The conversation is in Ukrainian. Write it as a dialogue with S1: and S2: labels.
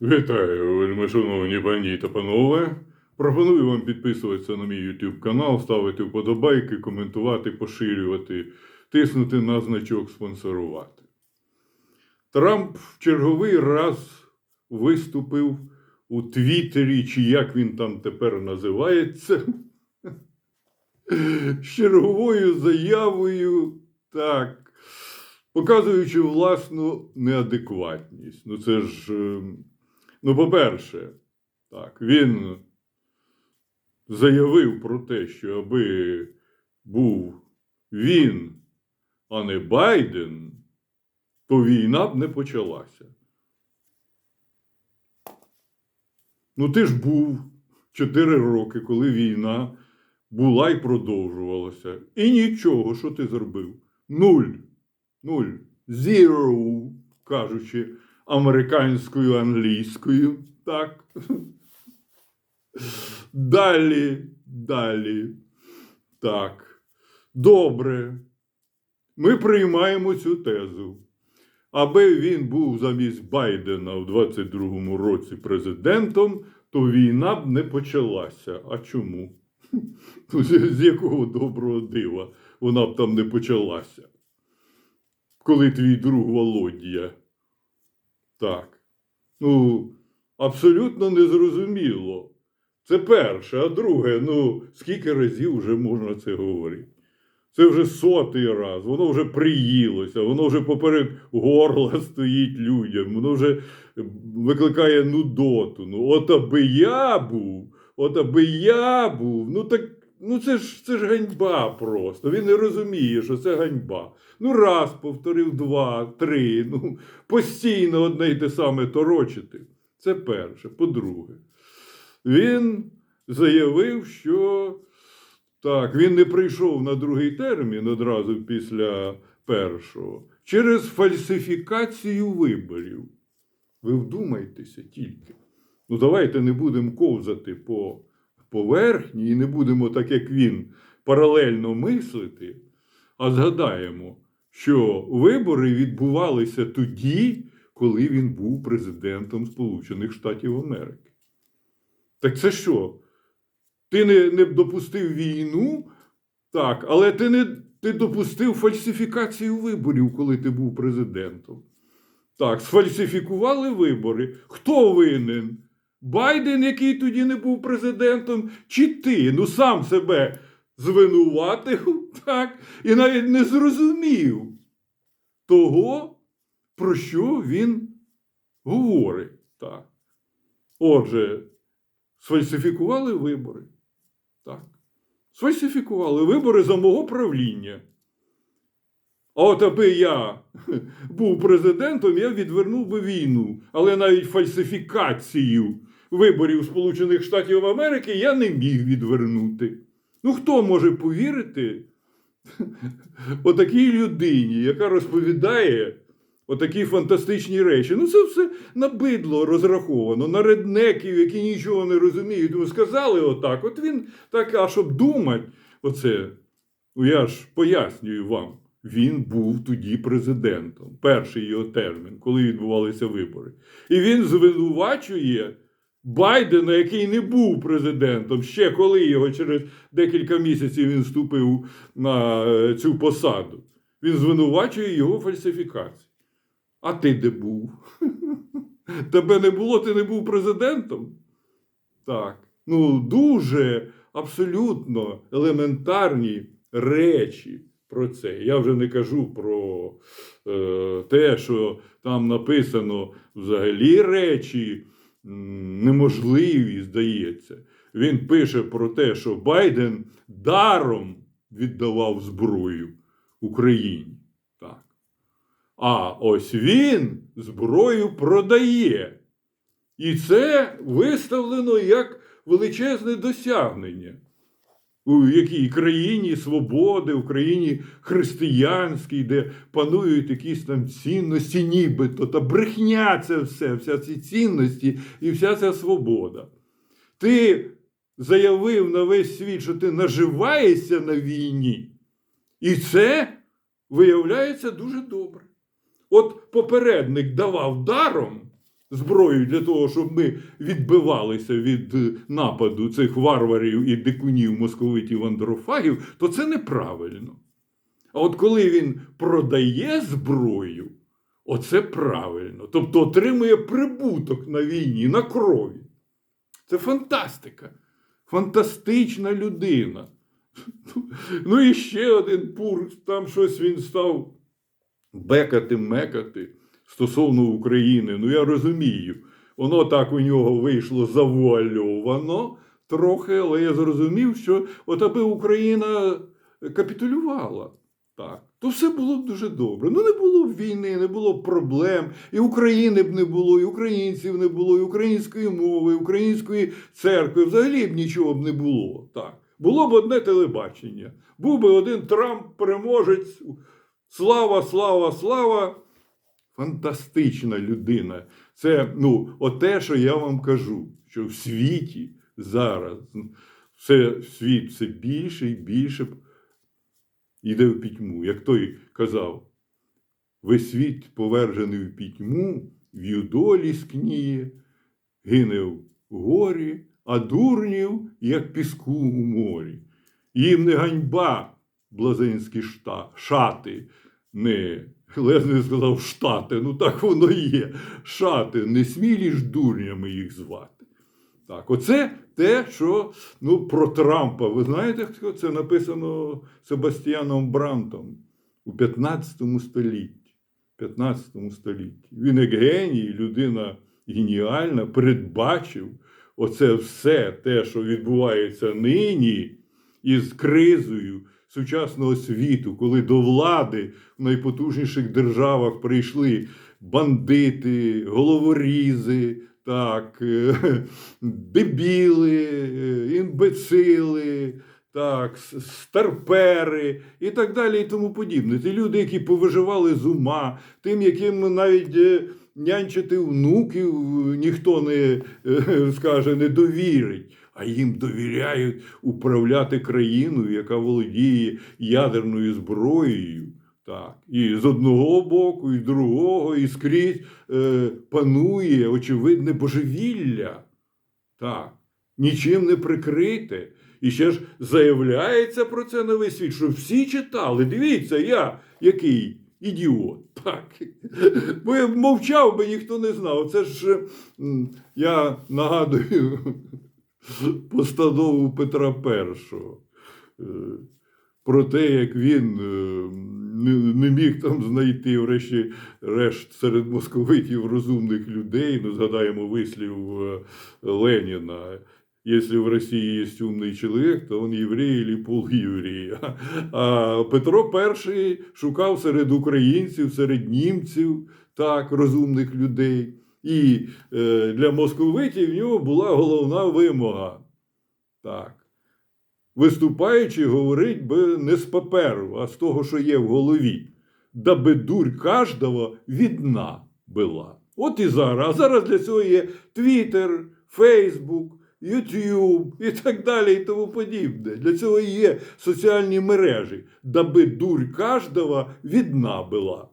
S1: Вітаю, вельми шановні пані та панове. Пропоную вам підписуватися на мій YouTube канал, ставити вподобайки, коментувати, поширювати, тиснути на значок спонсорувати. Трамп в черговий раз виступив у Твіттері, чи як він там тепер називається, з черговою заявою, так, показуючи власну неадекватність. Ну, це ж. Ну, по-перше, так, він заявив про те, що аби був він, а не Байден, то війна б не почалася. Ну, ти ж був 4 роки, коли війна була і продовжувалася. І нічого, що ти зробив? Нуль. Нуль. Zero, кажучи американською англійською. Так. Далі, далі. Так. Добре. Ми приймаємо цю тезу. Аби він був замість Байдена в 22-му році президентом, то війна б не почалася. А чому? Ну, З якого доброго дива вона б там не почалася? Коли твій друг Володя. Так. Ну, абсолютно незрозуміло. Це перше, а друге, ну, скільки разів вже можна це говорити? Це вже сотий раз, воно вже приїлося, воно вже поперед горла стоїть людям, воно вже викликає нудоту. Ну, от аби я був, от аби я був, ну так ну це ж це ж ганьба просто. Він не розуміє, що це ганьба. Ну, раз повторив, два, три. Ну, постійно одне й те саме торочити. Це перше. По-друге, він заявив, що так, він не прийшов на другий термін одразу після першого через фальсифікацію виборів. Ви вдумайтеся тільки. Ну, давайте не будемо ковзати по поверхні і не будемо, так як він, паралельно мислити, а згадаємо, що вибори відбувалися тоді, коли він був президентом Сполучених Штатів Америки. Так це що? Ти не, не допустив війну, так, але ти не ти допустив фальсифікацію виборів, коли ти був президентом. Так, сфальсифікували вибори. Хто винен? Байден, який тоді не був президентом, чи ти? Ну сам себе звинуватив, так, і навіть не зрозумів того, про що він говорить. Так. Отже, сфальсифікували вибори. Так. Сфальсифікували вибори за мого правління. А от аби я був президентом, я відвернув би війну. Але навіть фальсифікацію виборів Сполучених Штатів Америки я не міг відвернути. Ну, хто може повірити отакій людині, яка розповідає отакі фантастичні речі? Ну, це все на бидло розраховано, на реднеків, які нічого не розуміють. Тому сказали отак. От він так, а щоб думати, оце, ну я ж пояснюю вам. Він був тоді президентом, перший його термін, коли відбувалися вибори. І він звинувачує Байдена, який не був президентом, ще коли його через декілька місяців він вступив на е, цю посаду. Він звинувачує його фальсифікації. А ти де був? Тебе не було, ти не був президентом? Так. Ну, дуже абсолютно елементарні речі про це. Я вже не кажу про е, те, що там написано взагалі речі неможливі, здається. Він пише про те, що Байден даром віддавав зброю Україні. Так. А ось він зброю продає. І це виставлено як величезне досягнення. У якій країні свободи, в країні християнській, де панують якісь там цінності, нібито, та брехня це все, вся ці цінності і вся ця свобода. Ти заявив на весь світ, що ти наживаєшся на війні, і це виявляється дуже добре. От попередник давав даром, зброю для того, щоб ми відбивалися від е, нападу цих варварів і дикунів, московитів, андрофагів, то це неправильно. А от коли він продає зброю, оце правильно. Тобто отримує прибуток на війні, на крові. Це фантастика. Фантастична людина. Ну і ще один пур, там щось він став бекати, мекати стосовно України. Ну я розумію, воно так у нього вийшло завуальовано трохи, але я зрозумів, що от аби Україна капітулювала, так, то все було б дуже добре. Ну не було б війни, не було б проблем, і України б не було, і українців не було, і української мови, і української церкви, взагалі б нічого б не було. Так. Було б одне телебачення. Був би один Трамп переможець. Слава, слава, слава. Фантастична людина. Це ну, оте, що я вам кажу, що в світі зараз все, світ все більше і більше йде в пітьму. Як той казав, весь світ повержений в пітьму, в юдолі скніє, гине в горі, а дурнів, як піску у морі. Їм не ганьба, блазинські шати, не Лезнер сказав штати, ну так воно і є. Шати, не смілі дурнями їх звати. Так, оце те, що ну, про Трампа. Ви знаєте, це написано Себастьяном Брантом у 15 столітті. 15 столітті. Він як геній, людина геніальна, передбачив оце все те, що відбувається нині із кризою сучасного світу, коли до влади в найпотужніших державах прийшли бандити, головорізи, так, е, дебіли, е, імбецили, так, старпери і так далі, і тому подібне. Ті люди, які повиживали з ума, тим, яким навіть е, нянчити внуків ніхто не скаже, не довірить. А їм довіряють управляти країною, яка володіє ядерною зброєю. Так. І з одного боку, і з другого, і скрізь е, панує очевидне божевілля. Так. Нічим не прикрите. І ще ж заявляється про це на весь світ, що всі читали. Дивіться, я який ідіот. Так. Бо я мовчав би ніхто не знав. Це ж я нагадую постанову Петра І. е, Про те, як він е, не, міг там знайти врешті решт серед московитів розумних людей. Ну, згадаємо вислів е, Леніна. Если в России есть умный человек, то он єврей или полуєврей. А Петро І шукав серед українців, серед німців, так, розумних людей. І е, для московитів в нього була головна вимога. Так. Виступаючи, говорить би не з паперу, а з того, що є в голові. Даби дурь кожного відна була. От і зараз. А зараз для цього є Твіттер, Фейсбук, Ютуб і так далі, і тому подібне. Для цього є соціальні мережі, даби дурь кожного відна була.